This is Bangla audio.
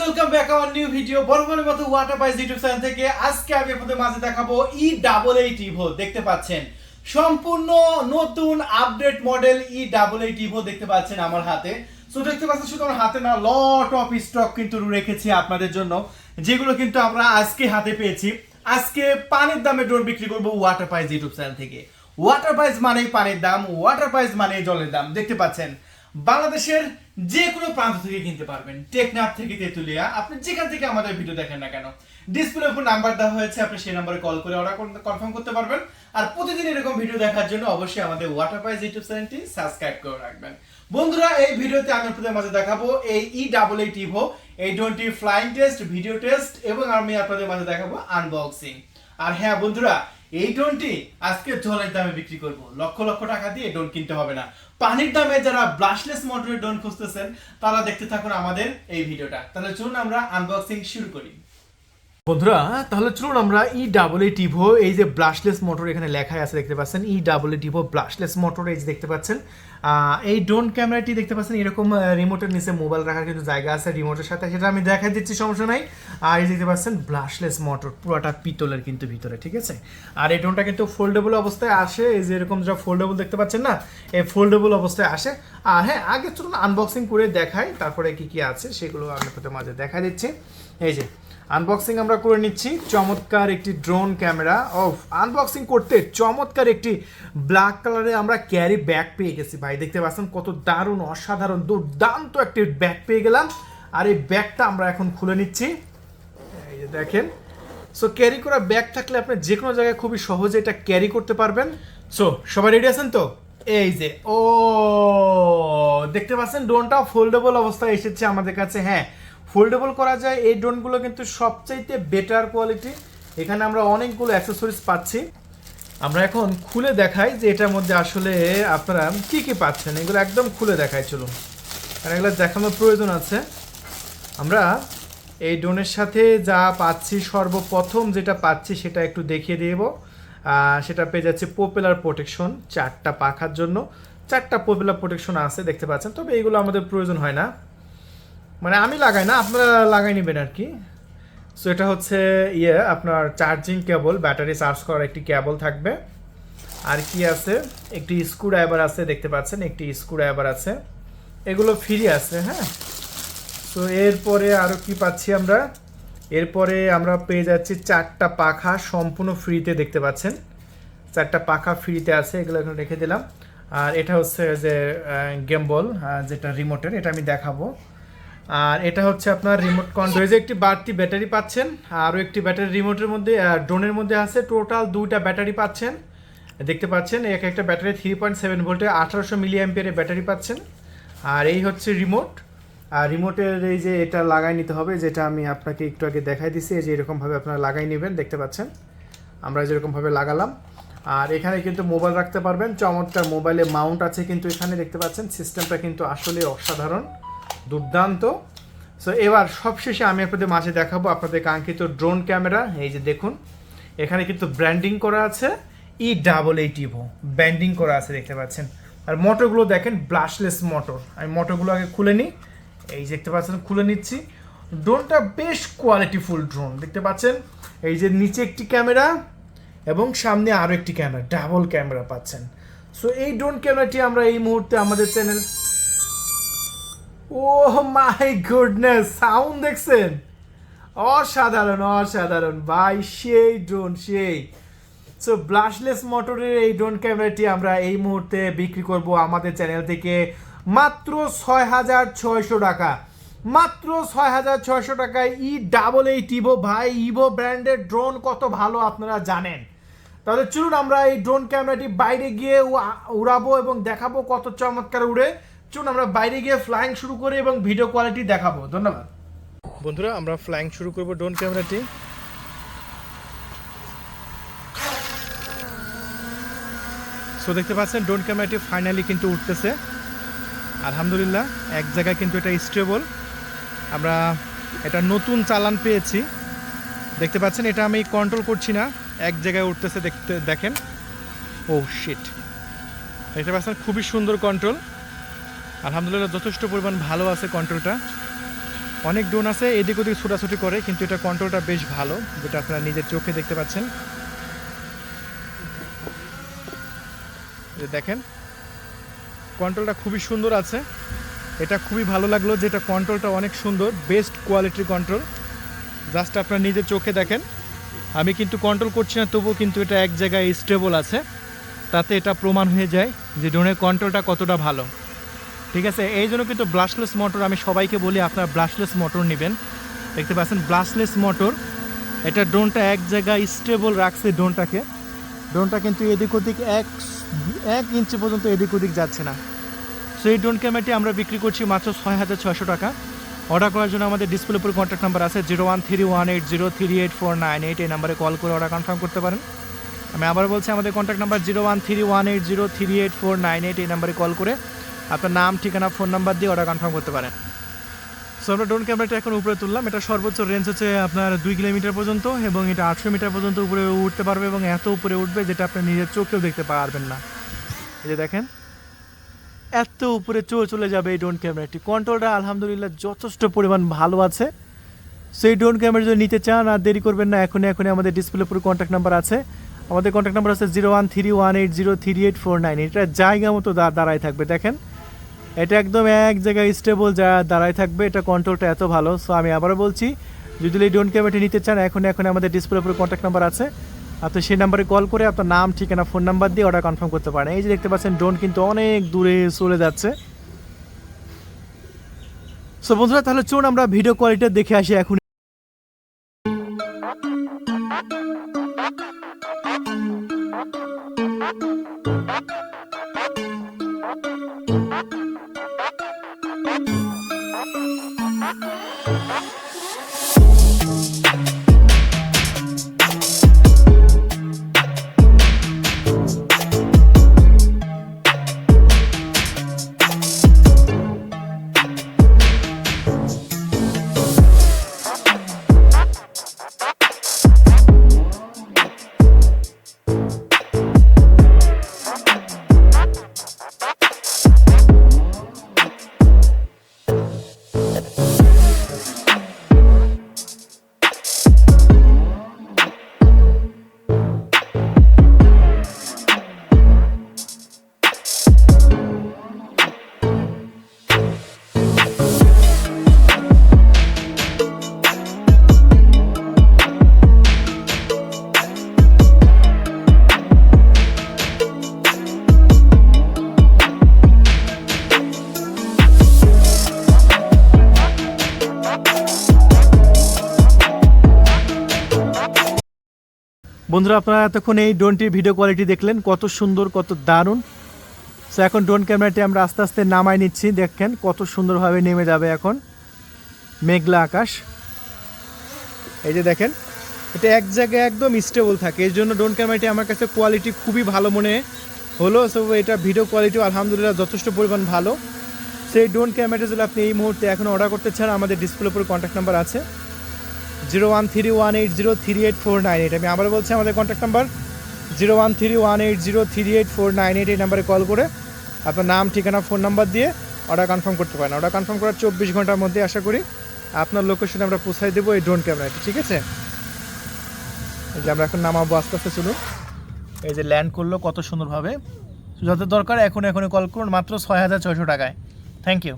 Welcome back our new video বরাবরের মতো ওয়াটার ইউটিউব চ্যানেল থেকে। আজকে আমি আপনাদের মাঝে দেখাবো ই ডাবল এইট ইভো দেখতে পাচ্ছেন। সম্পূর্ণ নতুন আপডেট মডেল ই ডাবল দেখতে পাচ্ছেন আমার হাতে। সো দেখতে পাচ্ছেন, শুধু আমার হাতে না লট অফ স্টক কিন্তু রেখেছি আপনাদের জন্য, যেগুলো কিন্তু আমরা আজকে হাতে পেয়েছি। আজকে পানির দামে ড্রোন বিক্রি করব ওয়াটার পাইস ইউটিউব চ্যানেল থেকে। ওয়াটার পাইস মানেই পানির দাম ওয়াটার পাইস মানে জলের দাম, দেখতে পাচ্ছেন। বাংলাদেশের যে কোনো প্রান্ত থেকে কিনতে পারবেন। টেকনাফ থেকে তেতুলিয়া, আপনি যেখান থেকে আমাদের ভিডিও দেখেন না কেন। ডিসপ্লে উপর নাম্বার দেওয়া হয়েছে, আপনি সেই নাম্বারে কল করে অর্ডার কনফার্ম করতে পারবেন। আর প্রতিদিন এরকম ভিডিও দেখার জন্য অবশ্যই আমাদের ওয়াটার পাইস ইউটিউব চ্যানেলটি সাবস্ক্রাইব করে রাখবেন। বন্ধুরা, এই ভিডিওতে আমি আপনাদের মাঝে দেখাবো এই ই ডাবল এইট ইভো এই twenty flying test video test এবং আমি আপনাদের মাঝে দেখাবো আনবক্সিং আর হ্যাঁ বন্ধুরা, এই ড্রোনটি আজকে জলের দামে বিক্রি করব। লক্ষ লক্ষ টাকা দিয়ে ড্রোন কিনতে হবে না। পানির দামে যারা ব্রাশলেস মোটরের ড্রোন খুঁজতেছেন, তারা দেখতে থাকুন আমাদের এই ভিডিওটা। তাহলে চলুন আমরা আনবক্সিং শুরু করি। বন্ধুরা, তাহলে চলুন আমরা ই ডাবল এ টিভো এই যে ব্রাশলেস মোটর এখানে লেখাই আছে, দেখতে পাচ্ছেন? ই ডাবল এ টিভো ব্রাশলেস মোটর এই যে দেখতে পাচ্ছেন? এই ড্রোন ক্যামেরাটি দেখতে পাচ্ছেন, এরকম রিমোটের নিচে মোবাইল রাখার কিন্তু জায়গা আছে রিমোটের সাথে, সেটা আমি দেখা দিচ্ছি, সমস্যা নাই। আর এই দেখতে পাচ্ছেন ব্রাশলেস মোটর পুরোটা পিতলের কিন্তু ভিতরে, ঠিক আছে? আর এই ড্রোনটা কিন্তু ফোল্ডেবল অবস্থায় আসে, এই যে এরকম যা ফোল্ডেবল দেখতে পাচ্ছেন না, এই ফোল্ডেবল অবস্থায় আসে। আর হ্যাঁ আগে চলুন আনবক্সিং করে দেখাই, তারপরে কি কি আছে, সেগুলো আমি মাঝে দেখা দিচ্ছি। এই যে আনবক্সিং আমরা করে নিচ্ছি। চমৎকার একটি ড্রোন ক্যামেরা ও আনবক্সিং করতে চমৎকার একটি ব্ল্যাক কালারে আমরা ক্যারি ব্যাগ পেয়ে গেছি ভাই। দেখতে পাচ্ছেন কত দারুণ, অসাধারণ, দুর্দান্ত একটি ব্যাগ পেয়ে গেলাম। আর এই ব্যাগটা আমরা এখন খুলে নিচ্ছি। এই যে দেখেন। সো ক্যারি করা ব্যাগ থাকলে আপনি যে কোনো জায়গায় খুবই সহজে এটা ক্যারি করতে পারবেন। সো সবাই রেডি আছেন তো? এই যে, ও, দেখতে পাচ্ছেন ড্রোনটা ফোল্ডেবল অবস্থায় এসেছে আমাদের কাছে। হ্যাঁ ফোল্ডেবল করা যায়। এই ড্রোনগুলো কিন্তু সবচাইতে বেটার কোয়ালিটি এখানে আমরা অনেকগুলো অ্যাক্সেসরিজ পাচ্ছি। আমরা এখন খুলে দেখাই যে এটার মধ্যে আসলে আপনারা কি কি পাচ্ছেন। এগুলো একদম খুলে দেখাই, চলুন। কারণ এগুলো দেখানোর প্রয়োজন আছে। আমরা এই ড্রোনের সাথে যা পাচ্ছি, সর্বপ্রথম যেটা পাচ্ছি সেটা একটু দেখিয়ে দেব। সেটা পেয়ে যাচ্ছে পপুলার প্রোটেকশন চারটা পাখার জন্য। চারটা পপুলার প্রোটেকশন আছে, দেখতে পাচ্ছেন। তবে এইগুলো আমাদের প্রয়োজন হয় না। মানে আমি লাগাই না, আপনারা লাগাই নেবেন আর কি। সো এটা হচ্ছে ইয়ে আপনার চার্জিং কেবল ব্যাটারি চার্জ করার একটি কেবল থাকবে। আর কি আছে? একটি স্ক্রু ড্রাইভার আছে, দেখতে পাচ্ছেন, একটি স্ক্রু ড্রাইভার আছে। এগুলো ফ্রি আছে হ্যাঁ? তো এরপরে আরও কি পাচ্ছি আমরা? এরপরে আমরা পেয়ে যাচ্ছি চারটা পাখা সম্পূর্ণ ফ্রিতে দেখতে পাচ্ছেন। চারটা পাখা ফ্রিতে আছে, এগুলো এখন রেখে দিলাম। আর এটা হচ্ছে যে গেমবল যেটা রিমোটের এটা আমি দেখাবো। আর এটা হচ্ছে আপনার রিমোট কন্ট্রোল যে একটি বাড়তি ব্যাটারি পাচ্ছেন, আরও একটি ব্যাটারি রিমোটের মধ্যে ড্রোনের মধ্যে আছে। টোটাল দুইটা ব্যাটারি পাচ্ছেন। দেখতে পাচ্ছেন, এক একটা ব্যাটারি থ্রি পয়েন্ট সেভেন ভোল্টে আঠারোশো মিলি অ্যাম্পিয়ারের ব্যাটারি পাচ্ছেন। আর এই হচ্ছে রিমোট আর রিমোটের এই যে এটা লাগাই নিতে হবে, যেটা আমি আপনাকে একটু আগে দেখাই দিছি যে এরকমভাবে আপনারা লাগাই নেবেন, দেখতে পাচ্ছেন। আমরা যেরকমভাবে লাগালাম। আর এখানে কিন্তু মোবাইল রাখতে পারবেন। চমৎকার মোবাইলে মাউন্ট আছে কিন্তু এখানে, দেখতে পাচ্ছেন। সিস্টেমটা কিন্তু আসলে অসাধারণ। দুর্দান্ত। সো এবার সবশেষে আমি আপনাদের মাঝে দেখাবো আপনাদের কাঙ্ক্ষিত ড্রোন ক্যামেরা এই যে দেখুন, এখানে কিন্তু ব্র্যান্ডিং করা আছে। E double eight Evo branding করা আছে দেখতে পাচ্ছেন। আর মোটরগুলো দেখেন ব্লাশলেস মোটর আমি মোটরগুলো আগে খুলে নিই। এই যে দেখতে পাচ্ছেন, খুলে নিচ্ছি। ড্রোনটা বেশ কোয়ালিটিফুল ড্রোন দেখতে পাচ্ছেন? এই যে নিচে একটি ক্যামেরা এবং সামনে আরও একটি ক্যামেরা ডাবল ক্যামেরা পাচ্ছেন। সো এই ড্রোন ক্যামেরাটি আমরা এই মুহূর্তে আমাদের channel oh my goodness sound দেখছেন? অসাধারণ অসাধারণ। ভাই, সেই ড্রোন সেই। সো ব্লাশলেস মোটরের এই ড্রোন ক্যামেরাটি আমরা এই মুহূর্তে বিক্রি করব আমাদের চ্যানেল থেকে। মাত্র ছয় হাজার ছয়শো টাকা। মাত্র ছয় হাজার ছয়শো টাকায় ই ডাবল এইট ইভো ভাই ইভো ব্র্যান্ডের ড্রোন কত ভালো আপনারা জানেন। তাহলে চলুন আমরা এই ড্রোন ক্যামেরাটি বাইরে গিয়ে উড়াবো এবং দেখাবো কত চমৎকার উড়ে। চলুন আমরা বাইরে গিয়ে ফ্লাইং শুরু করে এবং ভিডিও কোয়ালিটি দেখাবো। ধন্যবাদ। বন্ধুরা, আমরা ফ্লাইং শুরু করব ড্রোন ক্যামেরাটি সো দেখতে পাচ্ছেন ড্রোন ক্যামেরাটি ফাইনালি কিন্তু উঠতেছে। আলহামদুলিল্লাহ, এক জায়গায় কিন্তু এটা স্টেবল আমরা এটা নতুন চালান পেয়েছি। দেখতে পাচ্ছেন, এটা আমি কন্ট্রোল করছি না। এক জায়গায় উঠতেছে, দেখতে, দেখেন। ও শিট দেখতে পাচ্ছেন, খুবই সুন্দর কন্ট্রোল আলহামদুলিল্লাহ, যথেষ্ট পরিমাণ ভালো আছে কন্ট্রোলটা অনেক ড্রোন আছে, এদিক ওদিক ছোটাছুটি করে, কিন্তু এটা কন্ট্রোলটা বেশ ভালো, যেটা আপনারা নিজের চোখে দেখতে পাচ্ছেন। যে দেখেন কন্ট্রোলটা খুবই সুন্দর আছে। এটা খুবই ভালো লাগল যেটা কন্ট্রোলটা অনেক সুন্দর বেস্ট কোয়ালিটির কন্ট্রোল জাস্ট আপনার নিজের চোখে দেখেন। আমি কিন্তু কন্ট্রোল করছি না, তবুও কিন্তু এটা এক জায়গায় স্টেবল আছে। তাতে এটা প্রমাণ হয়ে যায় যে ড্রোনের কন্ট্রোলটা কতটা ভালো। ঠিক আছে, এই জন্য কিন্তু ব্লাশলেস মোটর আমি সবাইকে বলি আপনারা ব্লাশলেস মোটর নেবেন। দেখতে পাচ্ছেন ব্লাশলেস মোটর এটা ড্রোনটা এক জায়গায় স্টেবল রাখছে ড্রোনটাকে ড্রোনটা কিন্তু এদিক ওদিক এক এক ইঞ্চি পর্যন্ত এদিক ওদিক যাচ্ছে না। সো এই ড্রোন ক্যামেরাটি আমরা বিক্রি করছি মাত্র ছয় হাজার ছয়শো টাকা। অর্ডার করার জন্য আমাদের ডিসপ্লে উপর কন্ট্যাক্ট নাম্বার আছে zero one three one eight zero three eight four nine eight এই নাম্বারে কল করে অর্ডার কনফার্ম করতে পারেন। আমি আবার বলছি, আমাদের contact number zero one three one eight zero three eight four nine eight এই নাম্বারে কল করে আপনার নাম, ঠিকানা, ফোন নাম্বার দিয়ে অর্ডার কনফার্ম করতে পারেন। সো আমরা ড্রোন ক্যামেরাটা এখন উপরে তুললাম। এটা সর্বোচ্চ রেঞ্জ হচ্ছে আপনার দুই কিলোমিটার পর্যন্ত এবং এটা আটশো মিটার পর্যন্ত উপরে উঠতে পারবে এবং এত উপরে উঠবে যেটা আপনি নিজের চোখেও দেখতে পারবেন না। এই যে দেখেন, এত উপরে চলে চলে যাবে এই ড্রোন ক্যামেরাটি কন্ট্রোলটা আলহামদুলিল্লাহ যথেষ্ট পরিমাণ ভালো আছে। সেই ড্রোন ক্যামেরা যদি নিতে চান আর দেরি করবেন না, এখনই এখনই আমাদের ডিসপ্লে পুরো কন্ট্যাক্ট নাম্বার আছে। আমাদের কন্ট্যাক্ট নাম্বার আছে zero one three one eight zero three eight four nine এটা জায়গা মতো দাঁড়ায় থাকবে। দেখেন এটা একদম এক জায়গায় স্টেবল যা দাঁড়ায় থাকবে, এটা কন্ট্রোলটা এত ভালো। সো আমি আবারও বলছি, যদি এই ড্রোন ক্যামেরাটি নিতে চান, এখন এখন আমাদের ডিসপ্লে উপরে কন্ট্যাক্ট নাম্বার আছে। আপনি সেই নাম্বারে কল করে আপনার নাম, ঠিকানা ফোন নাম্বার দিয়ে অর্ডার কনফার্ম করতে পারেন। এই যে দেখতে পাচ্ছেন ড্রোন কিন্তু অনেক দূরে চলে যাচ্ছে। সো বন্ধুরা, তাহলে চলুন আমরা ভিডিও কোয়ালিটি দেখে আসি এখন। বন্ধুরা, আপনারা এতক্ষণ এই ড্রোনটির ভিডিও কোয়ালিটি দেখলেন, কত সুন্দর, কত দারুণ। সো এখন ড্রোন ক্যামেরাটি আমরা আস্তে আস্তে নামাই নিচ্ছি, দেখেন কত সুন্দরভাবে নেমে যাবে এখন মেঘলা আকাশ। এই যে দেখেন, এটা এক জায়গায় একদম স্টেবল থাকে, এই জন্য ড্রোন ক্যামেরাটি আমার কাছে কোয়ালিটি খুবই ভালো মনে হলো। সো এটা ভিডিও কোয়ালিটিও আলহামদুলিল্লাহ যথেষ্ট পরিমাণ ভালো। সেই ড্রোন ক্যামেরাটা যদি আপনি এই মুহূর্তে এখন অর্ডার করতে চান, আমাদের ডিসপ্লে উপর কন্ট্যাক্ট নাম্বার আছে। Zero one three one eight zero three eight four nine eight. আমি আবার বলছি আমাদের contact number zero one three one eight zero three eight four nine eight এই নাম্বারে কল করে আপনার নাম, ঠিকানা ফোন নাম্বার দিয়ে অর্ডার কনফার্ম করতে পারেন। অর্ডার কনফার্ম করার চব্বিশ ঘণ্টার মধ্যে আশা করি আপনার লোকেশনে আমরা পৌঁছাই দেবো এই ড্রোন ক্যামেরাটি ঠিক আছে? এই যে আমরা এখন নামাবো, আস্তে আস্তে চলুন। এই যে ল্যান্ড করল কত সুন্দরভাবে। যত দরকার এখন এখনই কল করুন, মাত্র ছয় হাজার ছয়শো টাকায়। Thank you